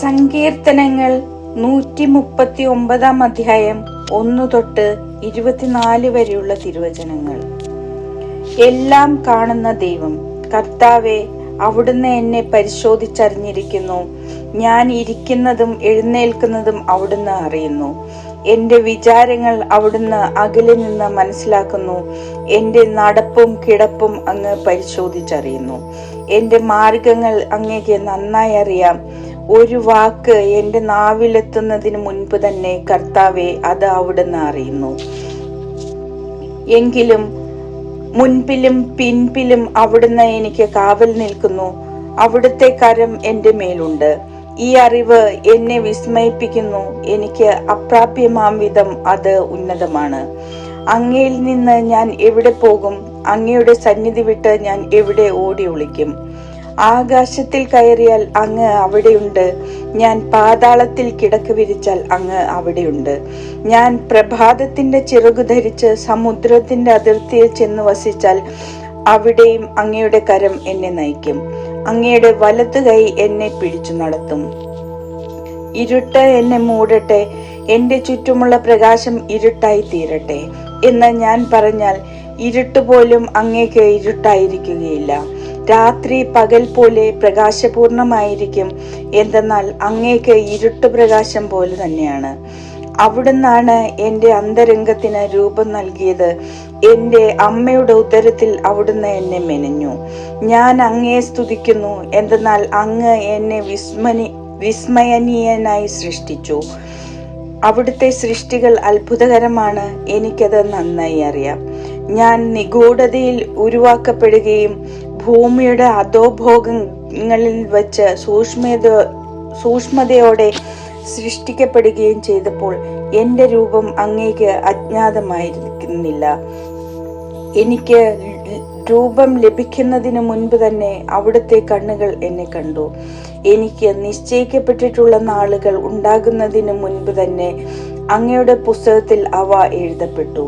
സങ്കീർത്തനങ്ങൾ നൂറ്റി മുപ്പത്തി ഒമ്പതാം അധ്യായം ഒന്നു തൊട്ട് ഇരുപത്തിനാല് വരെയുള്ള തിരുവചനങ്ങൾ. എല്ലാം കാണുന്ന ദൈവം കർത്താവെ അവിടുന്ന് എന്നെ പരിശോധിച്ചറിഞ്ഞിരിക്കുന്നു. ഞാൻ ഇരിക്കുന്നതും എഴുന്നേൽക്കുന്നതും അവിടുന്ന് അറിയുന്നു. എന്റെ വിചാരങ്ങൾ അവിടുന്ന് അകലെ നിന്ന് മനസ്സിലാക്കുന്നു. എന്റെ നടപ്പും കിടപ്പും അങ്ങ് പരിശോധിച്ചറിയുന്നു. എന്റെ മാർഗങ്ങൾ അങ്ങേക്ക് നന്നായി അറിയാം. ഒരു വാക്ക് എന്റെ നാവിലെത്തുന്നതിന് മുൻപ് തന്നെ കർത്താവെ അത് അവിടുന്ന് അറിയുന്നു. എങ്കിലും മുൻപിലും പിൻപിലും അവിടുന്ന് എനിക്ക് കാവൽ നിൽക്കുന്നു. അവിടുത്തെ കരം എന്റെ മേലുണ്ട്. ഈ അറിവ് എന്നെ വിസ്മയിപ്പിക്കുന്നു. എനിക്ക് അപ്രാപ്യമാം വിധം അത് ഉന്നതമാണ്. അങ്ങയിൽ നിന്ന് ഞാൻ എവിടെ പോകും? അങ്ങയുടെ സന്നിധി വിട്ട് ഞാൻ എവിടെ ഓടി ഒളിക്കും? ആകാശത്തിൽ കയറിയാൽ അങ്ങ് അവിടെയുണ്ട്. ഞാൻ പാതാളത്തിൽ കിടക്ക് വിരിച്ചാൽ അങ്ങ് അവിടെയുണ്ട്. ഞാൻ പ്രഭാതത്തിന്റെ ചിറകു ധരിച്ച് സമുദ്രത്തിന്റെ അതിർത്തിയിൽ ചെന്ന് വസിച്ചാൽ അവിടെയും അങ്ങയുടെ കരം എന്നെ നയിക്കും. അങ്ങയുടെ വലത്തു കൈ എന്നെ പിടിച്ചു നടത്തും. ഇരുട്ട് എന്നെ മൂടട്ടെ എന്റെ ചുറ്റുമുള്ള പ്രകാശം ഇരുട്ടായി തീരട്ടെ. എന്ന് ഞാൻ പറഞ്ഞാൽ ഇരുട്ട് പോലും അങ്ങേക്ക് ഇരുട്ടായിരിക്കുകയില്ല. രാത്രി പകൽ പോലെ പ്രകാശപൂർണമായിരിക്കും. എന്തെന്നാൽ അങ്ങേക്ക് ഇരുട്ട് പ്രകാശം പോലെ തന്നെയാണ്. അവിടുന്നാണ് എന്റെ അന്തരംഗത്തിന് രൂപം നൽകിയത്. എന്റെ അമ്മയുടെ ഉദരത്തിൽ അവിടുന്ന് എന്നെ മെനഞ്ഞു. ഞാൻ അങ്ങയെ സ്തുതിക്കുന്നു. എന്തെന്നാൽ അങ്ങ് എന്നെ വിസ്മനി വിസ്മയനീയനായി സൃഷ്ടിച്ചു. അവിടുത്തെ സൃഷ്ടികൾ അത്ഭുതകരമാണ്. എനിക്കത് നന്നായി അറിയാം. ഞാൻ നിഗൂഢതയിൽ ഉരുവാക്കപ്പെടുകയും ഭൂമിയുടെ അധോഭോഗങ്ങളിൽ വച്ച് സൂക്ഷ്മത സൂക്ഷ്മതയോടെ സൃഷ്ടിക്കപ്പെടുകയും ചെയ്തപ്പോൾ എന്റെ രൂപം അങ്ങേക്ക് അജ്ഞാതമായിരിക്കുന്നില്ല. എനിക്ക് രൂപം ലഭിക്കുന്നതിന് മുൻപ് തന്നെ അവിടുത്തെ കണ്ണുകൾ എന്നെ കണ്ടു. എനിക്ക് നിശ്ചയിക്കപ്പെട്ടിട്ടുള്ള നാളുകൾ ഉണ്ടാകുന്നതിന് മുൻപ് തന്നെ അങ്ങയുടെ പുസ്തകത്തിൽ അവ എഴുതപ്പെട്ടു.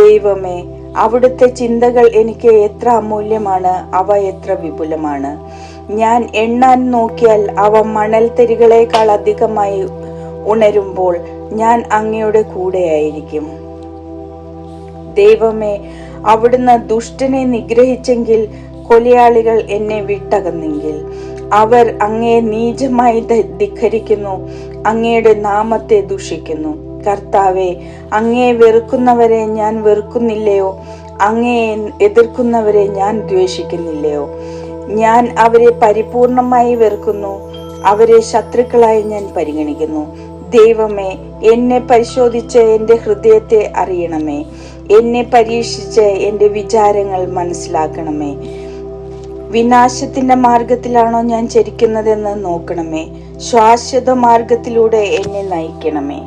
ദൈവമേ അവിടുത്തെ ചിന്തകൾ എനിക്ക് എത്ര അമൂല്യമാണ് അവ എത്ര വിപുലമാണ്. ഞാൻ എണ്ണാൻ നോക്കിയാൽ അവ മണൽത്തരികളെക്കാൾ അധികമായി ഉണരുമ്പോൾ ഞാൻ അങ്ങയുടെ കൂടെയായിരിക്കും. ദൈവമേ അവിടുന്ന് ദുഷ്ടനെ നിഗ്രഹിച്ചെങ്കിൽ കൊലയാളികൾ എന്നെ വിട്ടകന്നെങ്കിൽ. അവർ അങ്ങയെ നീചമായി ധിഖരിക്കുന്നു അങ്ങയുടെ നാമത്തെ ദുഷിക്കുന്നു. കർത്താവെ അങ്ങയെ വെറുക്കുന്നവരെ ഞാൻ വെറുക്കുന്നില്ലയോ? അങ്ങയെ എതിർക്കുന്നവരെ ഞാൻ ദ്വേഷിക്കുന്നില്ലയോ? ഞാൻ അവരെ പരിപൂർണമായി വെറുക്കുന്നു അവരെ ശത്രുക്കളായി ഞാൻ പരിഗണിക്കുന്നു. ദൈവമേ എന്നെ പരിശോധിച്ച് എന്റെ ഹൃദയത്തെ അറിയണമേ. എന്നെ പരീക്ഷിച്ച് എന്റെ വിചാരങ്ങൾ മനസ്സിലാക്കണമേ. വിനാശത്തിന്റെ മാർഗത്തിലാണോ ഞാൻ ചരിക്കുന്നതെന്ന് നോക്കണമേ. ശാശ്വത മാർഗത്തിലൂടെ എന്നെ നയിക്കണമേ.